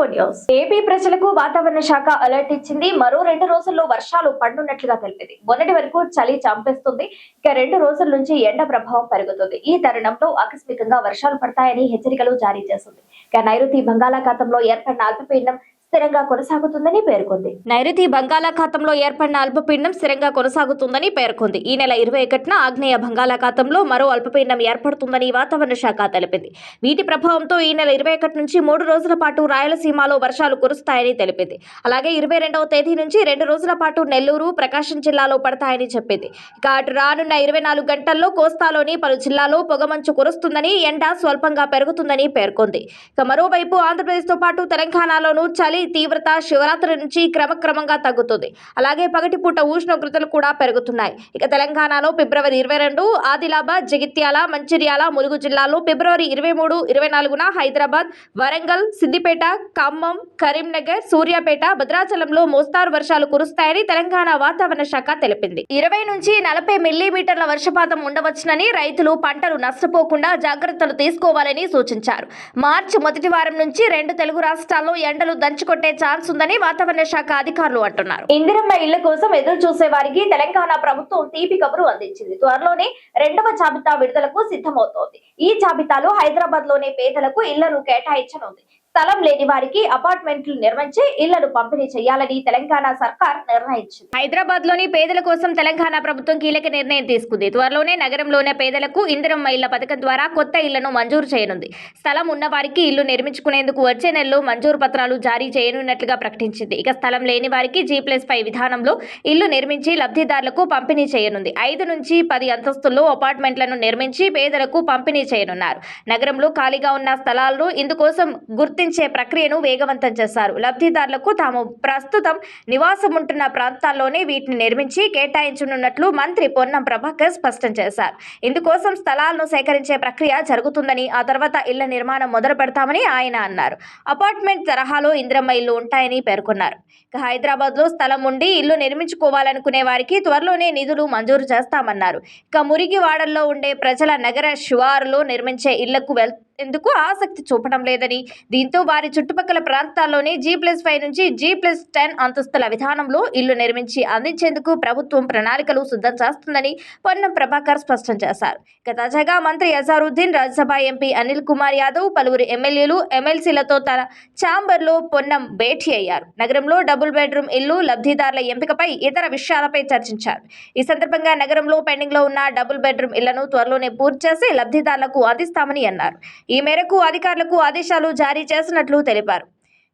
Four news. AP ప్రజలకు వాతావరణ శాఖ అలర్ట్ ఇచ్చింది. మరో రెండు రోజుల్లో వర్షాలు పడనున్నట్లుగా తెలిపింది. మొన్నటి వరకు చలి చంపేస్తుంది. ఇక రెండు రోజుల నుంచి ఎండ ప్రభావం పెరుగుతుంది. ఈ తరుణంలో ఆకస్మికంగా వర్షాలు పడతాయని హెచ్చరికలు జారీ చేస్తుంది. ఇక నైరుతి బంగాళాఖాతంలో ఏర్పడిన అల్పపీడనం స్థిరంగా కొనసాగుతుందని పేర్కొంది. నైరుతి బంగాళాఖాతంలో ఏర్పడిన అల్పపీండం స్థిరంగా కొనసాగుతుందని పేర్కొంది. ఈ నెల ఇరవై ఒకటిన ఆగ్నేయ బంగాళాఖాతంలో మరో అల్పపీండం ఏర్పడుతుందని వాతావరణ శాఖ తెలిపింది. వీటి ప్రభావంతో ఈ నెల ఇరవై ఒకటి నుంచి మూడు రోజుల పాటు రాయలసీమలో వర్షాలు కురుస్తాయని తెలిపింది. అలాగే ఇరవై రెండవ తేదీ నుంచి రెండు రోజుల పాటు నెల్లూరు ప్రకాశం జిల్లాలో పడతాయని చెప్పింది. ఇక అటు రానున్న ఇరవై నాలుగు గంటల్లో కోస్తాలోని పలు జిల్లాలో పొగమంచు కురుస్తుందని ఎండ స్వల్పంగా పెరుగుతుందని పేర్కొంది. ఇక మరోవైపు ఆంధ్రప్రదేశ్తో పాటు తెలంగాణలోనూ చలి తీవ్రత శివరాత్రి నుంచి క్రమక్రమంగా తగ్గుతుంది. అలాగే పగటిపూట ఉష్ణోగ్రతలు కూడా పెరుగుతున్నాయి. ఇక తెలంగాణలో ఫిబ్రవరి ఇరవై రెండు ఆదిలాబాద్ జగిత్యాల మంచిర్యాల ములుగు జిల్లాలో ఫిబ్రవరి ఇరవై మూడు ఇరవై నాలుగున హైదరాబాద్ వరంగల్ సిద్దిపేట ఖమ్మం కరీంనగర్ సూర్యాపేట భద్రాచలంలో మోస్తారు వర్షాలు కురుస్తాయని తెలంగాణ వాతావరణ శాఖ తెలిపింది. ఇరవై నుంచి నలభై మిల్లీమీటర్ల వర్షపాతం ఉండవచ్చునని రైతులు పంటలు నష్టపోకుండా జాగ్రత్తలు తీసుకోవాలని సూచించారు. మార్చి మొదటి వారం నుంచి రెండు తెలుగు రాష్ట్రాల్లో ఎండలు దంచుకు కొట్టే ఛాన్స్ ఉందని వాతావరణ శాఖ అధికారులు అంటున్నారు. ఇందిరమ్మ ఇళ్ళ కోసం ఎదురు చూసే వారికి తెలంగాణ ప్రభుత్వం తీపి కబురు అందించింది. త్వరలోనే రెండవ జాబితా విడుదలకు సిద్ధమవుతోంది. ఈ జాబితాలో హైదరాబాద్లోని పేదలకు ఇళ్ళను కేటాయించనుంది. స్థలం లేని వారికి అపార్ట్మెంట్లు నిర్మించి ఇళ్ళను పంపిణీ చేయాలని తెలంగాణ సర్కార్ నిర్ణయించింది. హైదరాబాద్లోని పేదల కోసం తెలంగాణ ప్రభుత్వం కీలక నిర్ణయం తీసుకుంది. త్వరలోనే నగరంలోనే పేదలకు ఇందిరమ్మ ఇళ్ళ పథకం ద్వారా కొత్త ఇళ్ళను మంజూరు చేయనుంది. స్థలం ఉన్న వారికి ఇల్లు నిర్మించుకునేందుకు వచ్చే నెలలో మంజూరు పత్రాలు జారీ చేయనున్నట్లుగా ప్రకటించింది. ఇక స్థలం లేని వారికి జీ ప్లస్ ఫైవ్ విధానంలో ఇల్లు నిర్మించి లబ్ధిదారులకు పంపిణీ చేయనుంది. ఐదు నుంచి పది అంతస్తుల్లో అపార్ట్మెంట్లను నిర్మించి పేదలకు పంపిణీ చేయనున్నారు. నగరంలో ఖాళీగా ఉన్న స్థలాలను ఇందుకోసం గుర్తు గుర్తించే ప్రక్రియను వేగవంతం చేశారు. లబ్ధిదారులకు తాము ప్రస్తుతం నివాసం ఉంటున్న ప్రాంతాల్లోనే వీటిని నిర్మించి కేటాయించనున్నట్లు మంత్రి పొన్నం ప్రభాకర్ స్పష్టం చేశారు. ఇందుకోసం స్థలాలను సేకరించే ప్రక్రియ జరుగుతుందని ఆ తర్వాత ఇళ్ళ నిర్మాణం మొదలు పెడతామని ఆయన అన్నారు. అపార్ట్మెంట్ తరహాలో ఇంద్రమ్మ ఇల్లు ఉంటాయని పేర్కొన్నారు. ఇక హైదరాబాద్లో స్థలం ఉండి ఇల్లు నిర్మించుకోవాలనుకునే వారికి త్వరలోనే నిధులు మంజూరు చేస్తామన్నారు. ఇక మురిగివాడల్లో ఉండే ప్రజల నగర శివారులో నిర్మించే ఇళ్ళకు వెళ్ ఎందుకు ఆసక్తి చూపడం లేదని? దీంతో వారి చుట్టుపక్కల ప్రాంతాల్లోనే జీ ప్లస్ ఫైవ్ నుంచి జీ ప్లస్ టెన్ అంతస్తుల విధానంలో ఇల్లు నిర్మించి అందించేందుకు ప్రభుత్వం ప్రణాళికలు సిద్ధం చేస్తుందని పొన్నం ప్రభాకర్ స్పష్టం చేశారు. ఇక తాజాగా మంత్రి అజారుద్దీన్ రాజ్యసభ ఎంపీ అనిల్ కుమార్ యాదవ్ పలువురు ఎమ్మెల్యేలు ఎమ్మెల్సీలతో తన ఛాంబర్లో పొన్నం భేటీ అయ్యారు. నగరంలో డబుల్ బెడ్రూమ్ ఇల్లు లబ్ధిదారుల ఎంపికపై ఇతర విషయాలపై చర్చించారు. ఈ సందర్భంగా నగరంలో పెండింగ్లో ఉన్న డబుల్ బెడ్రూమ్ ఇళ్ళను త్వరలోనే పూర్తి చేసి లబ్ధిదారులకు అందిస్తామని అన్నారు. ఈ మేరకు అధికారులకు ఆదేశాలు జారీ చేసినట్లు తెలిపారు.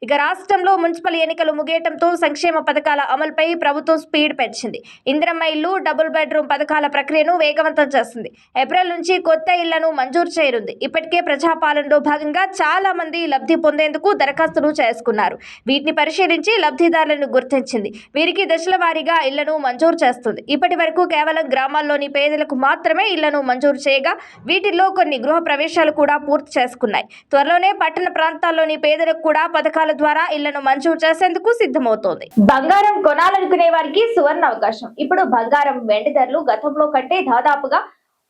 ఇక రాష్ట్రంలో మున్సిపల్ ఎన్నికలు ముగియటంతో సంక్షేమ పథకాల అమలుపై ప్రభుత్వం స్పీడ్ పెంచింది. ఇందిరమ్మ ఇల్లు డబుల్ బెడ్రూమ్ పథకాల ప్రక్రియను వేగవంతం చేస్తుంది. ఏప్రిల్ నుంచి కొత్త ఇళ్ళను మంజూరు చేయనుంది. ఇప్పటికే ప్రజాపాలనలో భాగంగా చాలా మంది లబ్ధి పొందేందుకు దరఖాస్తులు చేసుకున్నారు. వీటిని పరిశీలించి లబ్ధిదారులను గుర్తించింది. వీరికి దశల వారీగా ఇళ్ళను మంజూరు చేస్తుంది. ఇప్పటి వరకు కేవలం గ్రామాల్లోని పేదలకు మాత్రమే ఇళ్ళను మంజూరు చేయగా వీటిల్లో కొన్ని గృహ ప్రవేశాలు కూడా పూర్తి చేసుకున్నాయి. త్వరలోనే పట్టణ ప్రాంతాల్లోని పేదలకు కూడా పథకాలు ద్వారా ఇళ్ళను మంజూరు చేసేందుకు సిద్ధమవుతోంది. బంగారం కొనాలనుకునే వారికి సువర్ణ అవకాశం. ఇప్పుడు బంగారం వెండి ధరలు గతంలో కంటే దాదాపుగా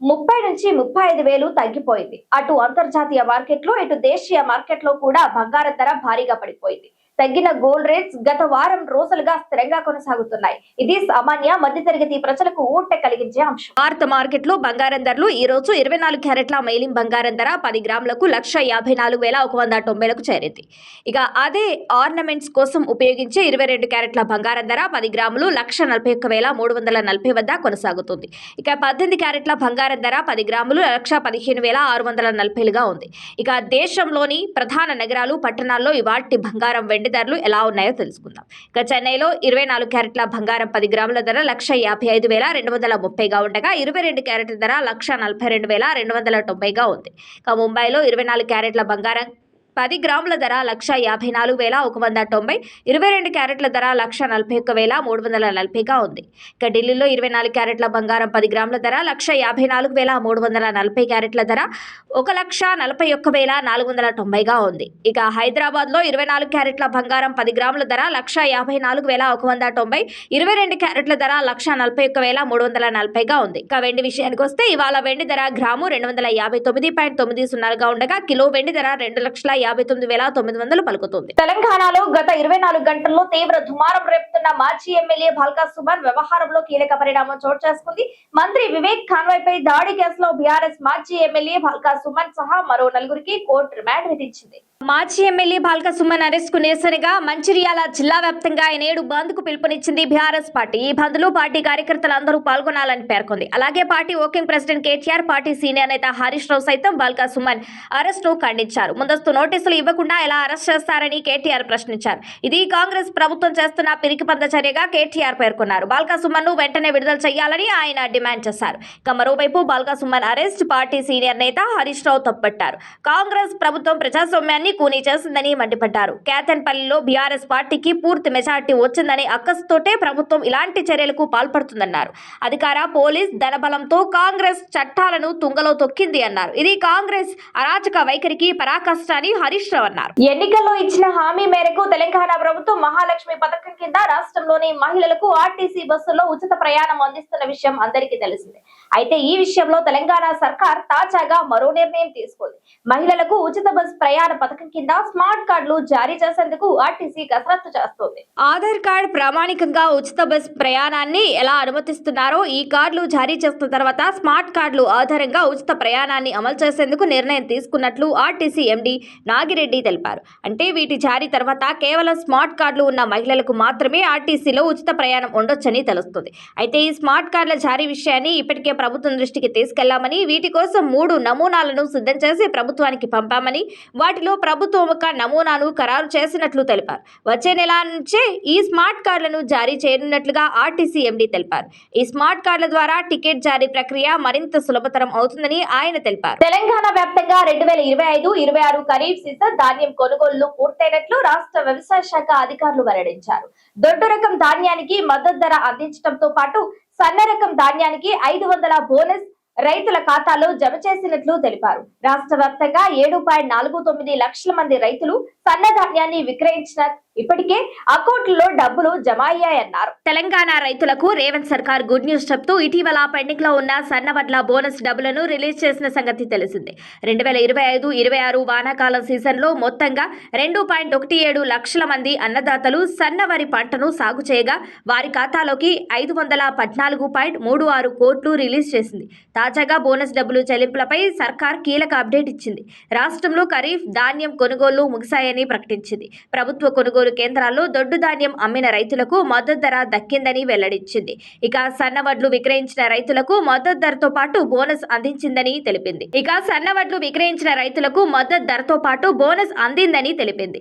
ముప్పై నుంచి ముప్పై ఐదు వేలు తగ్గిపోయింది. అటు అంతర్జాతీయ మార్కెట్లో ఇటు దేశీయ మార్కెట్లో కూడా బంగారం ధర భారీగా పడిపోయింది. తగ్గిన గోల్డ్ రేట్స్ గత వారం రోజులుగా స్థిరంగా కొనసాగుతున్నాయి. ఇది సామాన్య మధ్యతరగతి ప్రజలకు ఊట కలిగించే అంశం. భారత మార్కెట్లో బంగారం ధరలు ఈ రోజు ఇరవై నాలుగు క్యారెట్ల మేలిం బంగారం ధర పది గ్రాములకు లక్ష యాభై నాలుగు వేల ఒక వంద తొంభైలకు చేరింది. ఇక అదే ఆర్నమెంట్స్ కోసం ఉపయోగించే ఇరవై రెండు క్యారెట్ల బంగారం ధర పది గ్రాములు లక్ష నలభై ఒక్క వేల మూడు వందల నలభై వద్ద కొనసాగుతుంది. ఇక పద్దెనిమిది క్యారెట్ల బంగారం ధర పది గ్రాములు లక్ష పదిహేను వేల ఆరు వందల నలభైలుగా ఉంది. ఇక దేశంలోని ప్రధాన నగరాలు పట్టణాల్లో ఇవాటి బంగారం వెండి ధరలు ఎలా ఉన్నాయో తెలుసుకుందాం. ఇక చెన్నైలో ఇరవై నాలుగు క్యారెట్ల బంగారం పది గ్రాముల ధర లక్ష యాభై ఐదు వేల రెండు వందల ముప్పైగా ఉండగా ఇరవై రెండు క్యారెట్ల ధర లక్ష నలభై రెండు వేల రెండు వందల తొంభైగా ఉంది. ఇక ముంబైలో ఇరవై నాలుగు క్యారెట్ల బంగారం పది గ్రాముల ధర లక్ష యాభై నాలుగు వేల ఒక వంద తొంభై ఇరవై రెండు క్యారెట్ల ధర లక్ష నలభై ఒక్క వేల మూడు వందల నలభైగా ఉంది. ఇక ఢిల్లీలో ఇరవై నాలుగు క్యారెట్ల బంగారం పది గ్రాముల ధర లక్ష యాభై నాలుగు వేల మూడు వందల నలభై క్యారెట్ల ధర ఒక లక్ష నలభై ఒక్క వేల నాలుగు వందల తొంభైగా ఉంది. ఇక హైదరాబాద్లో ఇరవై నాలుగు క్యారెట్ల బంగారం పది గ్రాముల ధర లక్ష యాభై నాలుగు వేల ఒక వంద తొంభై ఇరవై రెండు క్యారెట్ల ధర లక్ష నలభై ఒక్క వేల మూడు వందల నలభైగా ఉంది. ఇక వెండి విషయానికి వస్తే ఇవాళ వెండి ధర గ్రాము రెండు వందల యాభై తొమ్మిది పాయింట్ తొమ్మిది సున్నాలుగా ఉండగా కిలో వెండి ధర రెండు లక్షల యాభై తొమ్మిది వేల తొమ్మిది వందలు పలుకుతుంది. తెలంగాణలో గత ఇరవై నాలుగు గంటల్లో తీవ్ర దుమారం రేపుతున్న మాజీ ఎమ్మెల్యే భల్కా సుమన్ వ్యవహారంలో కీలక పరిణామం చోటు చేసుకుంది. మంత్రి వివేక్ ఖాన్వై పై దాడి కేసులో బీఆర్ఎస్ మాజీ ఎమ్మెల్యే భల్కా సుమన్ సహా మరో నలుగురికి కోర్టు రిమాండ్ విధించింది. మాజీ ఎమ్మెల్యే బాల్క సుమన్ అరెస్ట్కు నిరసనగా మంచిర్యాల జిల్లా వ్యాప్తంగా ఈ నేడు బంద్కు పిలుపునిచ్చింది బీఆర్ఎస్ పార్టీ. ఈ బంద్లో పార్టీ కార్యకర్తలందరూ పాల్గొనాలని పేర్కొంది. అలాగే party working president KTR party senior నేత హరీష్ రావు సైతం బాల్క సుమన్ అరెస్ట్ను ఖండించారు. ముందస్తు నోటీసులు ఇవ్వకుండా ఎలా అరెస్ట్ చేస్తారని కేటీఆర్ ప్రశ్నించారు. ఇది కాంగ్రెస్ ప్రభుత్వం చేస్తున్న పిరికిపంద చర్యగా కేటీఆర్ పేర్కొన్నారు. బాల్క సుమన్ను వెంటనే విడుదల చేయాలని ఆయన డిమాండ్ చేశారు. ఇక మరోవైపు Balka Suman arrest party senior నేత హరీష్ రావు తప్పట్టారు కాంగ్రెస్ ప్రభుత్వం ప్రజాస్వామ్యాన్ని కూనీ చేసిందని మండిపడ్డారు. కేతన్పల్లిలో బీఆర్ఎస్ పార్టీకి పూర్తి మెజార్టీ వచ్చిందని అక్కస్తోటే ప్రభుత్వం ఇలాంటి చర్యలకు పాల్పడుతుందన్నారు. అధికార పోలీస్ ధనబలంతో కాంగ్రెస్ చట్టాలను తుంగలో తొక్కింది అన్నారు. ఇది కాంగ్రెస్ అరాచక వైఖరికి పరాకాష్ట అని హరీష్ రావు అన్నారు. ఎన్నికల్లో ఇచ్చిన హామీ మేరకు తెలంగాణ ప్రభుత్వం మహాలక్ష్మి పథకం కింద రాష్ట్రంలోని మహిళలకు ఆర్టీసీ బస్సుల్లో ఉచిత ప్రయాణం అందిస్తున్న విషయం అందరికీ తెలిసిందే. అయితే ఈ విషయంలో తెలంగాణ సర్కార్ తాజాగా మరో నిర్ణయం తీసుకుంది. మహిళలకు ఉచిత బస్ ప్రయాణ పథకం కింద స్మార్ట్ కార్డులు జారీ చేసేందుకు ఆర్టీసీ కసరత్తు చేస్తోంది. ఆధార్ కార్డ్ ప్రామాణికంగా ఉచిత బస్ ప్రయాణాన్ని ఎలా అనుమతిస్తున్నారో ఈ కార్డులు జారీ చేసిన తర్వాత స్మార్ట్ కార్డులు ఆధారంగా ఉచిత ప్రయాణాన్ని అమలు చేసేందుకు నిర్ణయం తీసుకున్నట్లు ఆర్టీసీ ఎండీ నాగిరెడ్డి తెలిపారు. అంటే వీటి జారీ తర్వాత కేవలం స్మార్ట్ కార్డులు ఉన్న మహిళలకు మాత్రమే ఆర్టీసీలో ఉచిత ప్రయాణం ఉండొచ్చని తెలుస్తుంది. అయితే ఈ స్మార్ట్ కార్డుల జారీ విషయాన్ని ఇప్పటికే ప్రభుత్వం దృష్టికి తీసుకెళ్ళామని వీటి కోసం మూడు నమూనాలను సిద్ధం చేసి ప్రభుత్వానికి పంపామని వాటిలో ప్రభుత్వం ఒక నమూనాను ఖరారు చేసినట్లు తెలిపారు. వచ్చే నెల నుంచే ఈ స్మార్ట్ కార్డులను జారీ చేయనున్నట్లుగా ఆర్టీసీ ఎండీ తెలిపారు. ఈ స్మార్ట్ కార్డుల ద్వారా టికెట్ జారీ ప్రక్రియ మరింత సులభతరం అవుతుందని ఆయన తెలిపారు. తెలంగాణ వ్యాప్తంగా రెండు వేల ఇరవై ఐదు ఇరవై ఆరు ఖరీఫ్ సీజన్ ధాన్యం కొనుగోళ్ళు పూర్తయినట్లు రాష్ట్ర వ్యవసాయ శాఖ అధికారులు వెల్లడించారు. దొడ్డు రకం ధాన్యానికి మద్దతు ధర అందించడంతో పాటు సన్న రకం ధాన్యానికి ఐదు వందల బోనస్ రైతుల ఖాతాలో జమ చేసినట్లు తెలిపారు. రాష్ట్ర వ్యాప్తంగా ఏడు పాయింట్ నాలుగు తొమ్మిది లక్షల మంది రైతులు సన్న ధాన్యాన్ని విక్రయించిన ఇప్పటికే అకౌంట్లలో డబ్బులు జమ అయ్యాయన్నారు తెలంగాణ రైతులకు రేవంత్ సర్కార్ గుడ్ న్యూస్ చెప్తూ ఇటీవల పెండింగ్లో ఉన్న సన్న వడ్ల బోనస్ డబ్బులను రిలీజ్ చేసిన సంగతి తెలిసిందే. రెండు వేల ఇరవై ఐదు ఇరవై ఆరు వానాకాలం సీజన్లో మొత్తంగా రెండు పాయింట్ ఒకటి ఏడు లక్షల మంది అన్నదాతలు సన్న వరి పంటను సాగు చేయగా వారి ఖాతాలోకి ఐదు వందల పద్నాలుగు పాయింట్ మూడు ఆరు కోట్లు రిలీజ్ చేసింది. తాజాగా బోనస్ డబ్బులు చెల్లింపులపై సర్కార్ కీలక అప్డేట్ ఇచ్చింది. రాష్ట్రంలో ఖరీఫ్ ధాన్యం కొనుగోళ్ళు ముగిశాయని ప్రకటించింది. ప్రభుత్వ కొనుగోలు కేంద్రాల్లో దొడ్డు ధాన్యం అమ్మిన రైతులకు మద్దతు ధర దక్కిందని వెల్లడించింది. ఇక సన్నవడ్లు విక్రయించిన రైతులకు మద్దతు ధరతో పాటు బోనస్ అందించిందని తెలిపింది. ఇక సన్నవడ్లు విక్రయించిన రైతులకు మద్దతు ధరతో పాటు బోనస్ అందిందని తెలిపింది.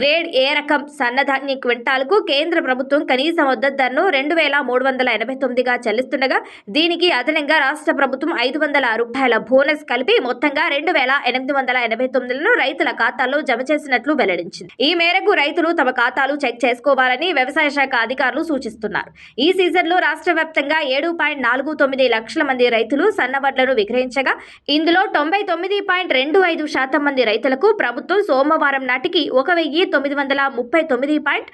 గ్రేడ్ ఏ రకం సన్నధాన్య క్వింటాల్కు కేంద్ర ప్రభుత్వం కనీస మద్దతు ధరను రెండు వేల మూడు వందల ఎనభై తొమ్మిదిగా చెల్లిస్తుండగా దీనికి అదనంగా రాష్ట్ర ప్రభుత్వం ఐదు వందల రూపాయల బోనస్ కలిపి మొత్తంగా రెండు వేల ఎనిమిది వందల ఎనభై తొమ్మిదిలను రైతుల ఖాతాల్లో జమ చేసినట్లు వెల్లడించింది. ఈ మేరకు రైతులు తమ ఖాతాలు చెక్ చేసుకోవాలని వ్యవసాయ శాఖ అధికారులు సూచిస్తున్నారు. ఈ సీజన్లో రాష్ట్ర వ్యాప్తంగా ఏడు పాయింట్ నాలుగు తొమ్మిది లక్షల మంది రైతులు సన్నబడ్లను విక్రయించగా ఇందులో తొంభై తొమ్మిది పాయింట్ రెండు ఐదు శాతం మంది రైతులకు ప్రభుత్వం సోమవారం నాటికి ఒక వెయ్యి తొమ్మిది వందల ముప్పై తొమ్మిది పాయింట్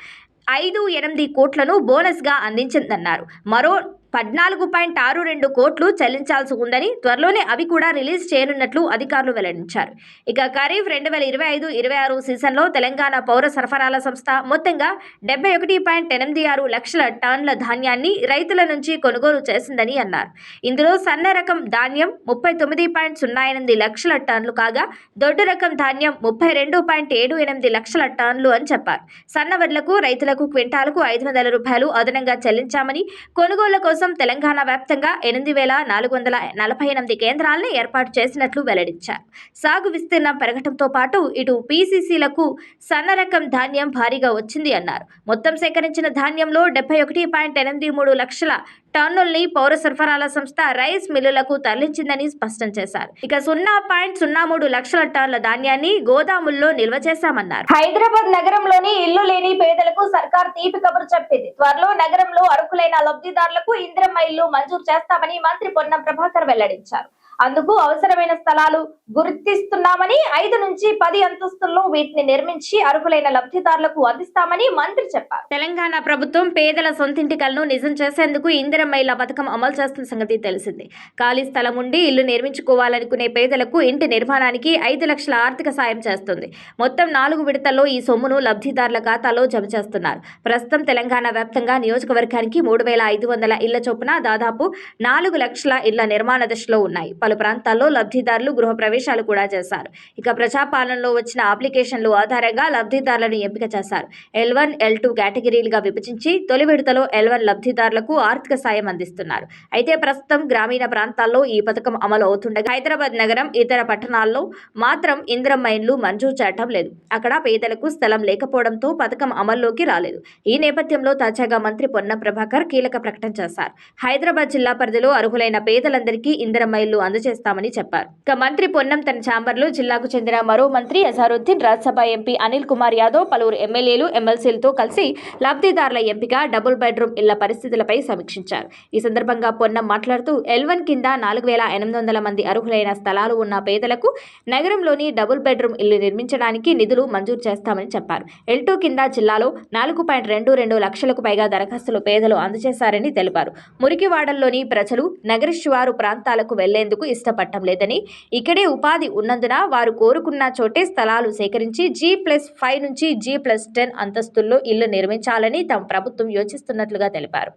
ఐదు ఎనిమిది కోట్లను బోనస్గా అందించిందన్నారు. మరో పద్నాలుగు పాయింట్ ఆరు రెండు కోట్లు చెల్లించాల్సి ఉందని త్వరలోనే అవి కూడా రిలీజ్ చేయనున్నట్లు అధికారులు వెల్లడించారు. ఇక ఖరీఫ్ రెండు వేల ఇరవై ఐదు ఇరవై ఆరు సీజన్లో తెలంగాణ పౌర సరఫరాల సంస్థ మొత్తంగా డెబ్బై ఒకటి పాయింట్ ఎనిమిది ఆరు లక్షల టన్నుల ధాన్యాన్ని రైతుల నుంచి కొనుగోలు చేసిందని అన్నారు. ఇందులో సన్న రకం ధాన్యం ముప్పై తొమ్మిది పాయింట్ సున్నా ఎనిమిది లక్షల టన్నులు కాగా దొడ్డు రకం ధాన్యం ముప్పై రెండు పాయింట్ ఏడు ఎనిమిది లక్షల టన్నులు అని చెప్పారు. సన్న వడ్లకు రైతులకు క్వింటాలకు ఐదు వందల రూపాయలు అదనంగా చెల్లించామని కొనుగోళ్ళ కోసం తెలంగాణ వ్యాప్తంగా ఎనిమిది వేల నాలుగు వందల నలభై ఎనిమిది కేంద్రాలను ఏర్పాటు చేసినట్లు వెల్లడించారు. సాగు విస్తీర్ణం పెరగడంతో పాటు ఇటు పీసీసీలకు సన్న రకం ధాన్యం భారీగా వచ్చింది అన్నారు. మొత్తం సేకరించిన ధాన్యంలో డెబ్బై ఒకటి పాయింట్ ఎనిమిది మూడు లక్షల టన్నుల్ని పౌర సరఫరాల సంస్థ రైస్ మిల్లులకు తరలించిందని స్పష్టం చేశారు. ఇక సున్నా పాయింట్ సున్నా మూడు లక్షల టన్నుల ధాన్యాన్ని గోదాముల్లో నిల్వ చేశామన్నారు. హైదరాబాద్ నగరంలోని ఇల్లు లేని పేదలకు సర్కార్ తీపి కబురు చెప్పింది. త్వరలో నగరంలో అరుకులైన లబ్ధిదారులకు ఇంద్రమ్మ ఇల్లు మంజూరు చేస్తామని మంత్రి పొన్నం ప్రభాకర్ వెల్లడించారు. అందుకు అవసరమైన స్థలాలు గుర్తిస్తున్నామని ఐదు నుంచి పది అంతస్తుల్లో వీటిని నిర్మించి అర్హులైన లబ్ధిదారులకు అందిస్తామని మంత్రి చెప్పారు. తెలంగాణ ప్రభుత్వం పేదల సొంతింటి కలను నిజం చేసేందుకు ఇందిరమ్మ పథకం అమలు చేస్తున్న సంగతి తెలిసిందే. ఖాళీ స్థలం ఉండి ఇల్లు నిర్మించుకోవాలనుకునే పేదలకు ఇంటి నిర్మాణానికి ఐదు లక్షల ఆర్థిక సాయం చేస్తుంది. మొత్తం నాలుగు విడతల్లో ఈ సొమ్మును లబ్ధిదారుల ఖాతాలో జమ చేస్తున్నారు. ప్రస్తుతం తెలంగాణ వ్యాప్తంగా నియోజకవర్గానికి మూడు వేల ఐదు వందల ఇళ్ళ చొప్పున దాదాపు నాలుగు లక్షల ఇళ్ళ నిర్మాణ దశలో ఉన్నాయి. పలు ప్రాంతాల్లో లబ్ధిదారులు గృహ ప్రవేశాలు కూడా చేశారు. ఇక ప్రజాపాలనలో వచ్చిన అప్లికేషన్లు ఆధారంగా లబ్ధిదారులను ఎంపిక చేశారు. ఎల్ వన్ ఎల్ టూ కేటగిరీలుగా విభజించి తొలి విడతలో ఎల్ వన్ లబ్ధిదారులకు ఆర్థిక సాయం అందిస్తున్నారు. అయితే ప్రస్తుతం గ్రామీణ ప్రాంతాల్లో ఈ పథకం అమలు అవుతుండగా హైదరాబాద్ నగరం ఇతర పట్టణాల్లో మాత్రం ఇందిరమ్మ మైన్లు మంజూరు చేయటం లేదు. అక్కడ పేదలకు స్థలం లేకపోవడంతో పథకం అమల్లోకి రాలేదు. ఈ నేపథ్యంలో తాజాగా మంత్రి పొన్న ప్రభాకర్ కీలక ప్రకటన చేశారు. హైదరాబాద్ జిల్లా పరిధిలో అర్హులైన పేదలందరికీ ఇందిరమ్మ ఇల్లు అందజేస్తామని చెప్పారు. ఇక మంత్రి పొన్నం తన ఛాంబర్లో జిల్లాకు చెందిన మరో మంత్రి అజారుద్దీన్ రాజ్యసభ ఎంపీ అనిల్ కుమార్ యాదవ్ పలువురు ఎమ్మెల్యేలు ఎమ్మెల్సీలతో కలిసి లబ్ధిదారుల ఎంపిక డబుల్ బెడ్రూమ్ ఇళ్ళ పరిస్థితులపై సమీక్షించారు. ఈ సందర్భంగా పొన్నం మాట్లాడుతూ ఎల్వన్ కింద నాలుగు వేల ఎనిమిది వందల మంది అర్హులైన స్థలాలు ఉన్న పేదలకు నగరంలోని డబుల్ బెడ్రూమ్ ఇల్లు నిర్మించడానికి నిధులు మంజూరు చేస్తామని చెప్పారు. ఎల్ టూ కింద జిల్లాలో నాలుగు పాయింట్ రెండు రెండు లక్షలకు పైగా దరఖాస్తులు పేదలు అందజేశారని తెలిపారు. మురికివాడల్లోని ప్రజలు నగర శివారు ప్రాంతాలకు వెళ్ళేందుకు ఇష్టపడటం లేదని ఇక్కడే ఉపాధి ఉన్నందున వారు కోరుకున్న చోటే స్థలాలు సేకరించి జీ ప్లస్ ఫైవ్ నుంచి జీ ప్లస్ టెన్ అంతస్తుల్లో ఇల్లు నిర్మించాలని తమ ప్రభుత్వం యోచిస్తున్నట్లుగా తెలిపారు.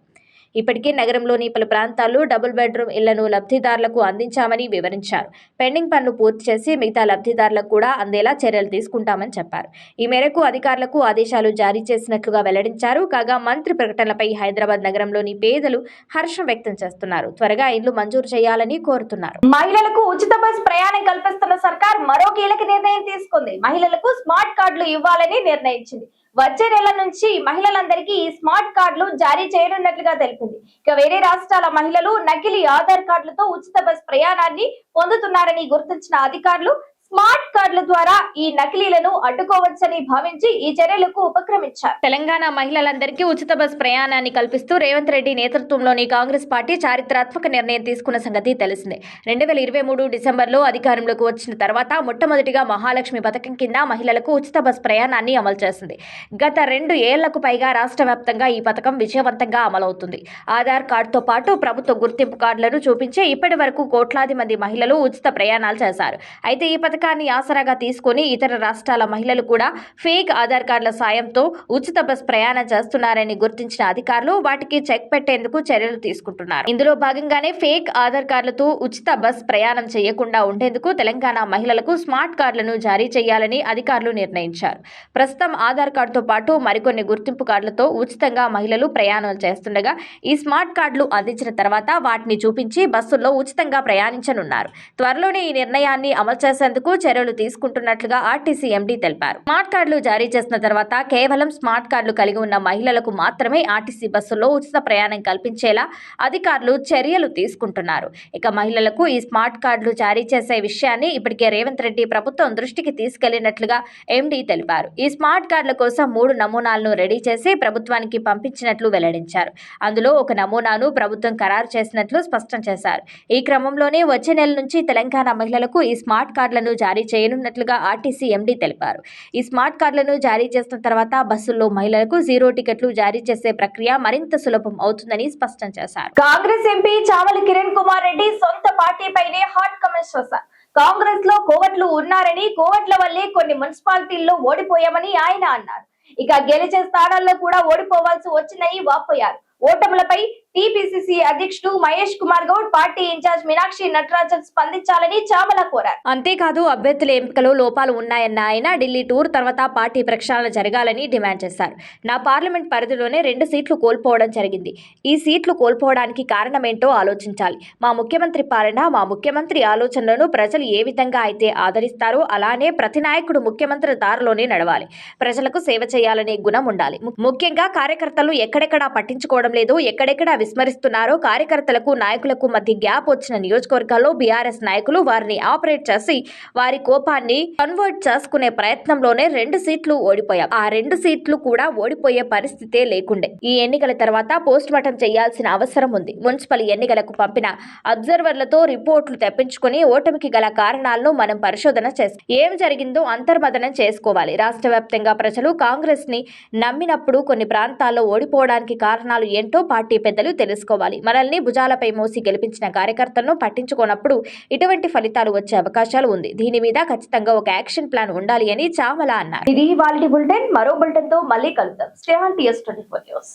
ఇప్పటికే నగరంలోని పలు ప్రాంతాల్లో డబుల్ బెడ్రూమ్ ఇళ్ళను లబ్ధిదారులకు అందించామని వివరించారు. పెండింగ్ పనులు పూర్తి చేసి మిగతా లబ్ధిదారులకు కూడా అందేలా చర్యలు తీసుకుంటామని చెప్పారు. ఈ మేరకు అధికారులకు ఆదేశాలు జారీ చేసినట్లుగా వెల్లడించారు. కాగా మంత్రి ప్రకటనలపై హైదరాబాద్ నగరంలోని పేదలు హర్షం వ్యక్తం చేస్తున్నారు. త్వరగా ఇండ్లు మంజూరు చేయాలని కోరుతున్నారు. మహిళలకు ఉచిత బస్ ప్రయాణం కల్పిస్తున్న సర్కార్ మరో కీలక నిర్ణయం తీసుకుంది. మహిళలకు స్మార్ట్ కార్డులు ఇవ్వాలని నిర్ణయించింది. వచ్చే నెల నుంచి మహిళలందరికీ ఈ స్మార్ట్ కార్డులు జారీ చేయనున్నట్లుగా తెలిపింది. ఇక వేరే రాష్ట్రాల మహిళలు నకిలీ ఆధార్ కార్డులతో ఉచిత బస్ ప్రయాణాన్ని పొందుతున్నారని గుర్తించిన అధికారులు స్మార్ట్ కార్డుల ద్వారా ఈ నకిలీలను అడ్డుకోవచ్చని భావించి ఈ చర్యలకు ఉపక్రమించారు. తెలంగాణ మహిళలందరికీ ఉచిత బస్ ప్రయాణాన్ని కల్పిస్తూ రేవంత్ రెడ్డి నేతృత్వంలోని కాంగ్రెస్ పార్టీ చారిత్రాత్మక నిర్ణయం తీసుకున్న సంగతి తెలిసిందే. రెండు వేల ఇరవై మూడు డిసెంబర్లో అధికారంలోకి వచ్చిన తర్వాత మొట్టమొదటిగా మహాలక్ష్మి పథకం కింద మహిళలకు ఉచిత బస్ ప్రయాణాన్ని అమలు చేసింది. గత రెండు ఏళ్ళకు పైగా రాష్ట్ర వ్యాప్తంగా ఈ పథకం విజయవంతంగా అమలవుతుంది. ఆధార్ కార్డుతో పాటు ప్రభుత్వ గుర్తింపు కార్డులను చూపించే ఇప్పటి వరకు కోట్లాది మంది మహిళలు ఉచిత ప్రయాణాలు చేశారు. అయితే ఈ పథకం పథకాన్ని ఆసరాగా తీసుకొని ఇతర రాష్ట్రాల మహిళలు కూడా ఫేక్ ఆధార్ కార్డుల సాయంతో ఉచిత బస్ ప్రయాణం చేస్తున్నారని గుర్తించిన అధికారులు వాటికి చెక్ పెట్టేందుకు చర్యలు తీసుకుంటున్నారు. ఇందులో భాగంగానే ఫేక్ ఆధార్ కార్డులతో ఉచిత బస్ ప్రయాణం చేయకుండా ఉండేందుకు తెలంగాణ మహిళలకు స్మార్ట్ కార్డులను జారీ చేయాలని అధికారులు నిర్ణయించారు. ప్రస్తుతం ఆధార్ కార్డుతో పాటు మరికొన్ని గుర్తింపు కార్డులతో ఉచితంగా మహిళలు ప్రయాణాలు చేస్తుండగా ఈ స్మార్ట్ కార్డులు అందించిన తర్వాత వాటిని చూపించి బస్సుల్లో ఉచితంగా ప్రయాణించనున్నారు. త్వరలోనే ఈ నిర్ణయాన్ని అమలు చేసేందుకు చర్యలు తీసుకుంటున్నట్లుగా ఆర్టీసీ ఎండీ తెలిపారు. స్మార్ట్ కార్డులు జారీ చేసిన తర్వాత కేవలం స్మార్ట్ కార్డులు కలిగి ఉన్న మహిళలకు మాత్రమే ఆర్టీసీ బస్సుల్లో ఉచిత ప్రయాణం కల్పించేలా అధికారులు చర్యలు తీసుకుంటున్నారు. ఇక మహిళలకు ఈ స్మార్ట్ కార్డులు జారీ చేసే విషయాన్ని ఇప్పటికే రేవంత్ రెడ్డి ప్రభుత్వం దృష్టికి తీసుకెళ్ళినట్లుగా ఎండీ తెలిపారు. ఈ స్మార్ట్ కార్డుల కోసం మూడు నమూనాలను రెడీ చేసి ప్రభుత్వానికి పంపించినట్లు వెల్లడించారు. అందులో ఒక నమూనాను ప్రభుత్వం ఖరారు చేసినట్లు స్పష్టం చేశారు. ఈ క్రమంలోనే వచ్చే నెల నుంచి తెలంగాణ మహిళలకు ఈ స్మార్ట్ కార్డులను జారీ చేయనున్నట్లుగా ఆర్టీసీ ఎండీ తెలిపారు. ఈ స్మార్ట్ కార్డులను జారీ చేసిన తర్వాత బస్సుల్లో మహిళలకు జీరో టికెట్లు జారీ చేసే ప్రక్రియ మరింత సులభం అవుతుందని స్పష్టం చేశారు. కాంగ్రెస్ ఎంపీ చావలి కిరణ్ కుమార్ రెడ్డి సొంత పార్టీపైనే హాట్ కమెంట్స్ చేశారు. కాంగ్రెస్లో కోవట్లు ఉన్నారని కోవట్ల వల్లే కొన్ని మున్సిపాలిటీల్లో ఓడిపోయామని ఆయన అన్నారు. ఇక గెలిచే స్థానాల్లో కూడా ఓడిపోవాల్సి వచ్చిందని వాపోయారు. ఓటములపై టీపీసీసీ అధ్యక్షుడు మహేష్ కుమార్ గౌడ్ పార్టీ ఇన్ఛార్జ్ మీనాక్షి నటరాజన్ స్పందించాలని చామల కోరారు. అంతేకాదు అభ్యర్థుల ఎంపికలో లోపాలు ఉన్నాయన్న ఆయన ఢిల్లీ టూర్ తర్వాత పార్టీ ప్రక్షాళన జరగాలని డిమాండ్ చేశారు. నా పార్లమెంట్ పరిధిలోనే రెండు సీట్లు కోల్పోవడం జరిగింది. ఈ సీట్లు కోల్పోవడానికి కారణమేంటో ఆలోచించాలి. మా ముఖ్యమంత్రి పాలన మా ముఖ్యమంత్రి ఆలోచనలను ప్రజలు ఏ విధంగా అయితే ఆదరిస్తారో అలానే ప్రతి నాయకుడు ముఖ్యమంత్రి దారిలోనే నడవాలి. ప్రజలకు సేవ చేయాలనే గుణం ఉండాలి. ముఖ్యంగా కార్యకర్తలు ఎక్కడెక్కడా పట్టించుకోవడం లేదు ఎక్కడెక్కడ విస్మరిస్తున్నారో కార్యకర్తలకు నాయకులకు మధ్య గ్యాప్ వచ్చిన నియోజకవర్గాల్లో బీఆర్ఎస్ నాయకులు వారిని ఆపరేట్ చేసి వారి కోపాన్ని కన్వర్ట్ చేసుకునే ప్రయత్నంలోనే రెండు సీట్లు ఓడిపోయాం ఆ రెండు సీట్లు కూడా ఓడిపోయే పరిస్థితే లేకుండే. ఈ ఎన్నికల తర్వాత పోస్ట్ మార్టం చేయాల్సిన అవసరం ఉంది. మున్సిపల్ ఎన్నికలకు పంపిన అబ్జర్వర్లతో రిపోర్టులు తెప్పించుకొని ఓటమికి గల కారణాలను మనం పరిశోధన చేస్తాం. ఏం జరిగిందో అంతర్మదనం చేసుకోవాలి. రాష్ట్ర వ్యాప్తంగా ప్రజలు కాంగ్రెస్ని నమ్మినప్పుడు కొన్ని ప్రాంతాల్లో ఓడిపోవడానికి కారణాలు ఏంటో పార్టీ పెద్దలు తెలుసుకోవాలి. మనల్ని భుజాలపై మోసి గెలిపించిన కార్యకర్తలను పట్టించుకోనప్పుడు ఇటువంటి ఫలితాలు వచ్చే అవకాశాలు ఉంది. దీని మీద ఖచ్చితంగా ఒక యాక్షన్ ప్లాన్ ఉండాలి అని చామల అన్నారు. ఇది వాళ్ళ బులెటిన్. మరో బులెటిన్తో మళ్ళీ కలుద్దాం. Stay on TS twenty four news.